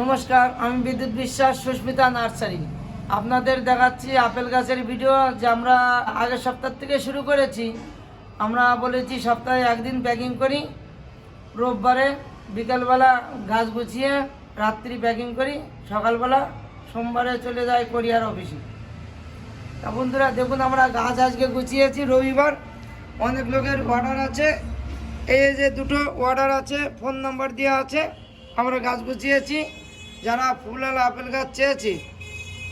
নমস্কার, আমি বিদ্যুৎ বিশ্বাস, সুস্মিতা নার্সারি। আপনাদের দেখাচ্ছি আপেল গাছের ভিডিও যে আমরা আগের সপ্তাহ থেকে শুরু করেছি। আমরা বলেছি সপ্তাহে একদিন প্যাকিং করি, রোববারে বিকালবেলা গাছ গুছিয়ে রাত্রি প্যাকিং করি, সকালবেলা সোমবারে চলে যায় কোরিয়ার অফিসে। তা বন্ধুরা, দেখুন আমরা গাছ আজকে গুছিয়েছি, রবিবার। অনেক লোকের অর্ডার আছে। এই যে দুটো অর্ডার আছে ফোন নাম্বার দেওয়া আছে। আমরা গাছ গুছিয়েছি। যারা ফুল আর আপেল গাছ চেয়েছি,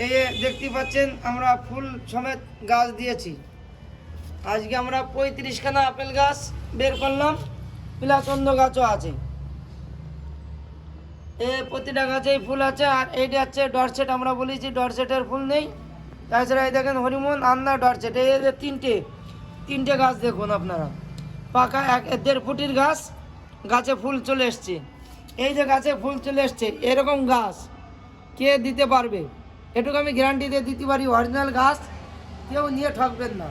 এই দেখতে পাচ্ছেন, আমরা ফুল সমেত গাছ দিয়েছি। আজকে আমরা পঁয়ত্রিশখানা আপেল গাছ বের করলাম পিলাচন্দ গাছও আছে। এ প্রতিটা গাছেই ফুল আছে, আর এইটা হচ্ছে ডরসেট, আমরা বলেছি ডরসেটের ফুল নেই। তাছাড়া এই দেখেন হরিমন আন্না ডরসেট, এই যে তিনটে তিনটে গাছ দেখুন আপনারা। পাকা এক, দেড় ফুটির গাছ, গাছে ফুল চলে এসছে। এই যে গাছে ফুল চলে এসছে, এরকম গাছ কে দিতে পারবে? এটুকু আমি গ্যারান্টি দিয়ে দিতে পারি অরিজিনাল গাছ কেউ নিয়ে ঠকবেন না।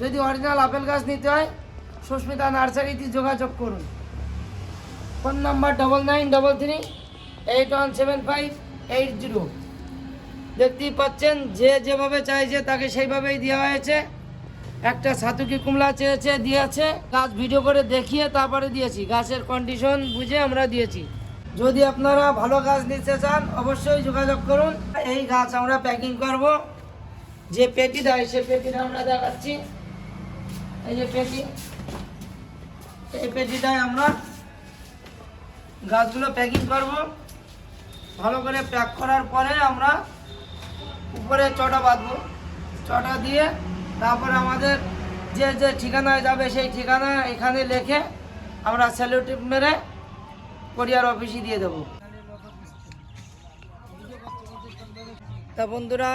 যদি অরিজিনাল আপেল গাছ নিতে হয়, সুস্মিতা নার্সারিতে যোগাযোগ করুন। Phone number double nine double three eight one seven five eight zero দেখতেই পাচ্ছেন, যে যেভাবে চাইছে তাকে সেইভাবেই দেওয়া হয়েছে। একটা সাতুকি কুমড়া চেয়েছে, দিয়েছে, গাছ ভিডিও করে দেখিয়ে তারপরে দিয়েছি। গাছের কন্ডিশন বুঝে আমরা দিয়েছি। যদি আপনারা ভালো গাছ নিতে চান, অবশ্যই যোগাযোগ করুন। এই গাছ আমরা প্যাকিং করব। যে পেটি দেয়, সে পেটিটা আমরা দেখাচ্ছি। এই যে পেটি। এই পেটিটায় আমরা গাছগুলো প্যাকিং করব। ভালো করে প্যাক করার পরে আমরা উপরে চটা বাঁধবো। চটা দিয়ে তারপরে আমাদের যে যে ঠিকানায় যাবে সেই ঠিকানা এখানে লিখে আমরা স্যালুটিভ মেরে কোরিয়ার অফিসে দিয়ে দেবো। তা বন্ধুরা,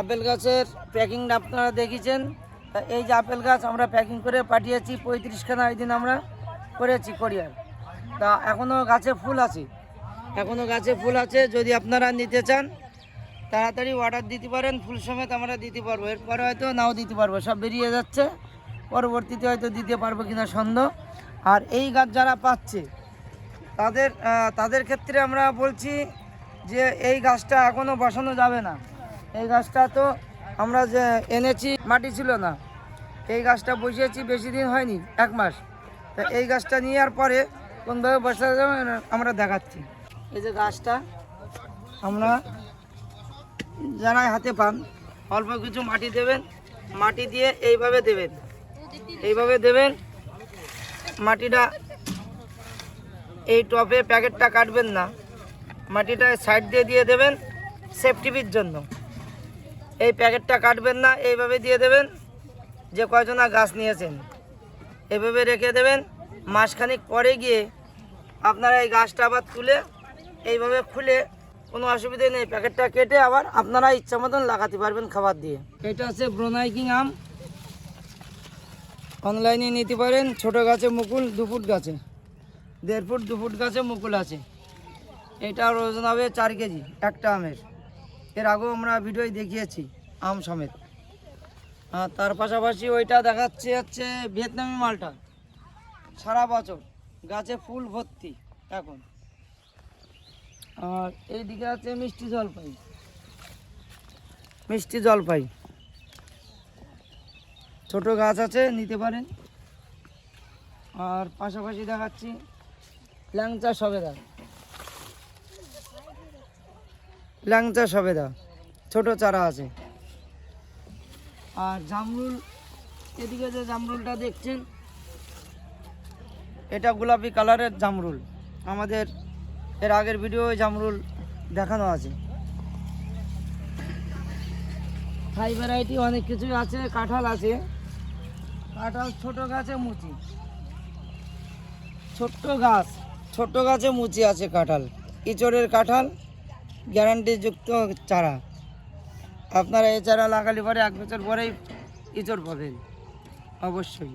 আপেল গাছের প্যাকিংটা আপনারা দেখেছেন? তা এই যে আপেল গাছ আমরা প্যাকিং করে পাঠিয়েছি পঁয়ত্রিশখানা এই দিন আমরা করেছি কোরিয়ার তা এখনও গাছে ফুল আছে। এখনও গাছে ফুল আছে, যদি আপনারা নিতে চান তাড়াতাড়ি অর্ডার দিতে পারেন ফুল সমেত আমরা দিতে পারব। এরপরে হয়তো নাও দিতে পারব, সব বেরিয়ে যাচ্ছে। পরবর্তীতে হয়তো দিতে পারব কিনা সন্দেহ। আর এই গাছ যারা পাচ্ছে, তাদের তাদের ক্ষেত্রে আমরা বলছি যে এই গাছটা এখনও বসানো যাবে না। এই গাছটা তো আমরা যে এনেছি, মাটি ছিল না। এই গাছটা বসিয়েছি, বেশি দিন হয়নি, এক মাস। তা এই গাছটা নেওয়ার পরে কোনভাবে বসানো যাবে, আমরা দেখাচ্ছি। এই যে গাছটা, আমরা যারা হাতে পান, অল্প কিছু মাটি দেবেন, মাটি দিয়ে এইভাবে দেবেন। এইভাবে দেবেন, মাটিটা এই টপে প্যাকেটটা কাটবেন না। মাটিটা সাইড দিয়ে দিয়ে দেবেন সেফটিভির জন্য। এই প্যাকেটটা কাটবেন না, এইভাবে দিয়ে দেবেন, যে কয়জনা গাছ নিয়েছেন। এভাবে রেখে দেবেন, মাসখানিক পরে গিয়ে আপনারা এই গাছটা আবার তুলে এইভাবে খুলে কোনো অসুবিধে নেই। প্যাকেটটা কেটে আবার আপনারা ইচ্ছা মতন লাগাতে পারবেন খাবার দিয়ে। এটা হচ্ছে ব্রোনাইকিং আম। অনলাইনে নিতে পারেন। ছোট গাছে মুকুল, দু ফুট গাছে। দেড় ফুট, দু ফুট গাছে মুকুল আছে। এটার ওজন হবে চার কেজি, একটা আমের। এর আগেও আমরা ভিডিওয় দেখিয়েছি, আম সমেত। আর তার পাশাপাশি ওইটা দেখাচ্ছে হচ্ছে ভিয়েতনামি মালটা। সারা বছর গাছে ফুল ভর্তি, এখন। আর এইদিকে আছে মিষ্টি জলপাই। মিষ্টি জলপাই। ছোট গাছ আছে, নিতে পারেন। আর পাশাপাশি দেখাচ্ছি ল্যাংচা সবেদা। ল্যাংচা সবেদা, ছোট চারা আছে। আর জামরুল, এদিকে যে জামরুলটা দেখছেন, এটা গোলাপি কালারের জামরুল। আমাদের এর আগের ভিডিও জামরুল দেখানো আছে। থাই ভ্যারাইটি অনেক কিছুই আছে কাঁঠাল আছে। কাঁঠাল ছোট গাছে মুচি। ছোট্ট গাছ। ছোট্ট গাছে মুচি আছে কাঁঠাল। ইচড়ের কাঁঠাল গ্যারান্টিযুক্ত চারা। আপনারা এই চারা লাগালে পরে এক বছর পরেই ইচড় পাবেন। অবশ্যই।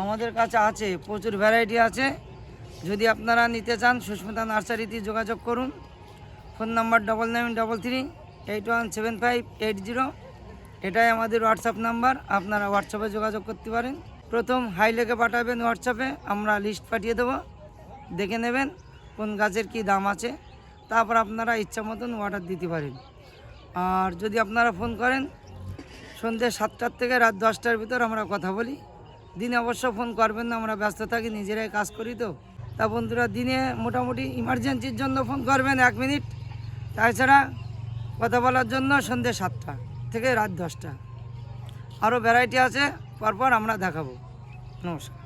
আমাদের কাছে আছে প্রচুর ভ্যারাইটি আছে। যদি আপনারা নিতে চান সুস্মিতা নার্সারিতে যোগাযোগ করুন। Phone number double nine double three eight one seven five eight zero এটাই আমাদের হোয়াটসঅ্যাপ নাম্বার, আপনারা হোয়াটসঅ্যাপে যোগাযোগ করতে পারেন। প্রথম হাই লেগে পাঠাবেন হোয়াটসঅ্যাপে আমরা লিস্ট পাঠিয়ে দেবো। দেখে নেবেন কোন গাছের কি দাম আছে। তারপর আপনারা ইচ্ছা মতন অর্ডার দিতে পারেন। আর যদি আপনারা ফোন করেন, সন্ধ্যে সাতটার থেকে রাত দশটার ভিতর আমরা কথা বলি। দিনে অবশ্য ফোন করবেন না, আমরা ব্যস্ত থাকি, নিজেরাই কাজ করি তো। তা বন্ধুরা, দিনে মোটামুটি ইমার্জেন্সির জন্য ফোন করবেন এক মিনিট তাছাড়া কথা বলার জন্য সন্ধ্যে সাতটা থেকে রাত দশটা। আরও ভ্যারাইটি আছে, পরপর আমরা দেখাবো। নমস্কার।